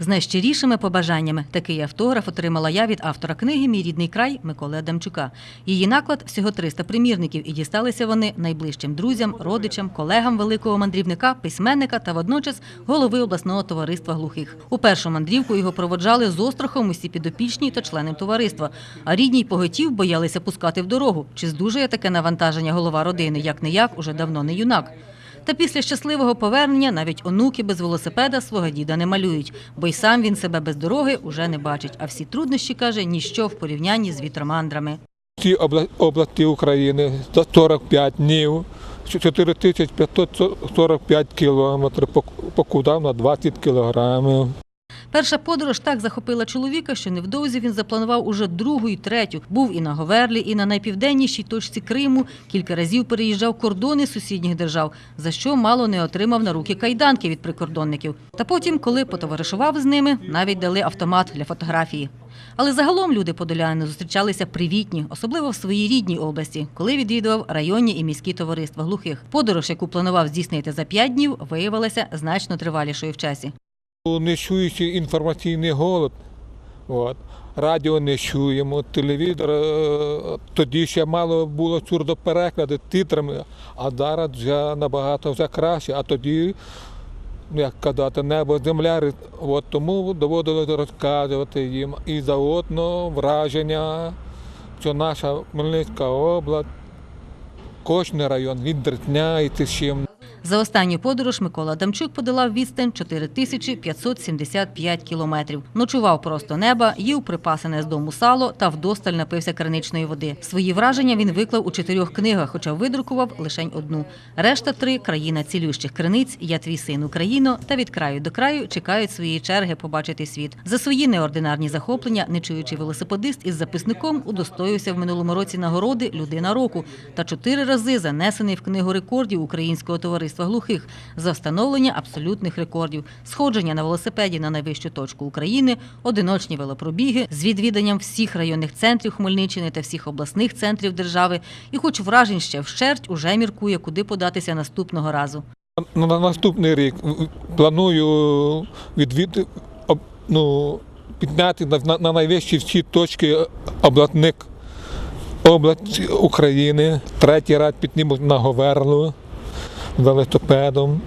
З найщирішими побажаннями такий автограф отримала я від автора книги Мій рідний край Миколи Адамчука. Її наклад всього 300 примірників, і дісталися вони найближчим друзям, родичам, колегам великого мандрівника, письменника та водночас голови обласного товариства глухих. У першу мандрівку його проводжали з острахом усі підопічні та члени товариства. А рідні й поготів боялися пускати в дорогу. Чи здужує таке навантаження голова родини, як не як, уже давно не юнак. Та після щасливого повернення навіть онуки без велосипеда свого діда не малюють, бо й сам він себе без дороги уже не бачить. А всі труднощі каже ніщо в порівнянні з вітромандрами. Ці області України за 45 днів, 4545 кілометрів, покудав на 20 кілограмів. Перша подорож так захопила чоловіка, що невдовзі він запланував уже другу і третю. Був і на Говерлі, і на найпівденнішій точці Криму. Кілька разів переїжджав кордони сусідніх держав, за що мало не отримав на руки кайданки від прикордонників. Та потім, коли потоваришував з ними, навіть дали автомат для фотографії. Але загалом люди подоляни зустрічалися привітні, особливо в своїй рідній області, коли відвідував районні і міські товариства глухих. Подорож, яку планував здійснити за п'ять днів, виявилася значно тривалішою в часі. Не чуючи інформаційний голод. От. Радіо не чуємо, телевізор е, тоді ще мало було сурдопереклади титрами, а зараз вже набагато вже краще. А тоді, ну, як казати, небо земля. От тому доводилося розказувати їм і заодно враження, що наша Хмельницька область, кожен район відрізняється чим. За останню подорож Микола Адамчук подолав відстань 4575 кілометрів. Ночував просто неба, їв припасене з дому сало та вдосталь напився криничної води. Свої враження він виклав у чотирьох книгах, хоча видрукував лише одну. Решта три країна цілющих криниць, я твій син Україно та від краю до краю чекають своєї черги побачити світ. За свої неординарні захоплення, нечуючий велосипедист із записником удостоївся в минулому році нагороди Людина року та чотири рази занесений в книгу рекордів Українського товариства глухих за встановлення абсолютних рекордів, сходження на велосипеді на найвищу точку України, одиночні велопробіги з відвіданням всіх районних центрів Хмельниччини та всіх обласних центрів держави. І, хоч вражень ще вщерть, уже міркує, куди податися наступного разу. На на наступний рік планую відвід, ну, підняти на, на, на найвищі всі точки обласних область України. Третій раз підніму на Говерлу велосипедом.